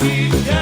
we got.